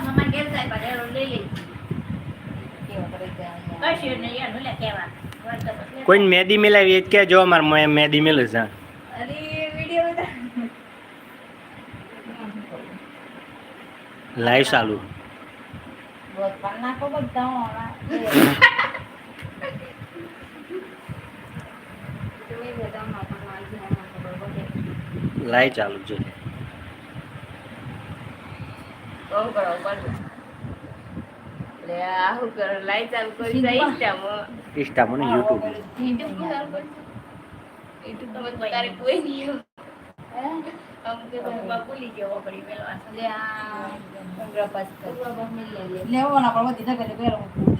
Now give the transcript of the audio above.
Mama, ¿qué es eso? ¿Para qué lo leí? ¿Qué va a parecer? Oye, no, yo no le queda. કોઈને મેદી મિલાવી એ કે જો અમારે મહેંદી મેદી મિલે છે. Live ચાલુ. Live ચાલુ છે. લાઈટ ચાલુ કરી જાય ઇન્સ્ટા મને યુટ્યુબ તારે કોઈ નહીં આમ કે પપ્પા ભૂલી ગયો પડી પેલો લેવો ના પણ બધી જગ્યાએ પહેરવું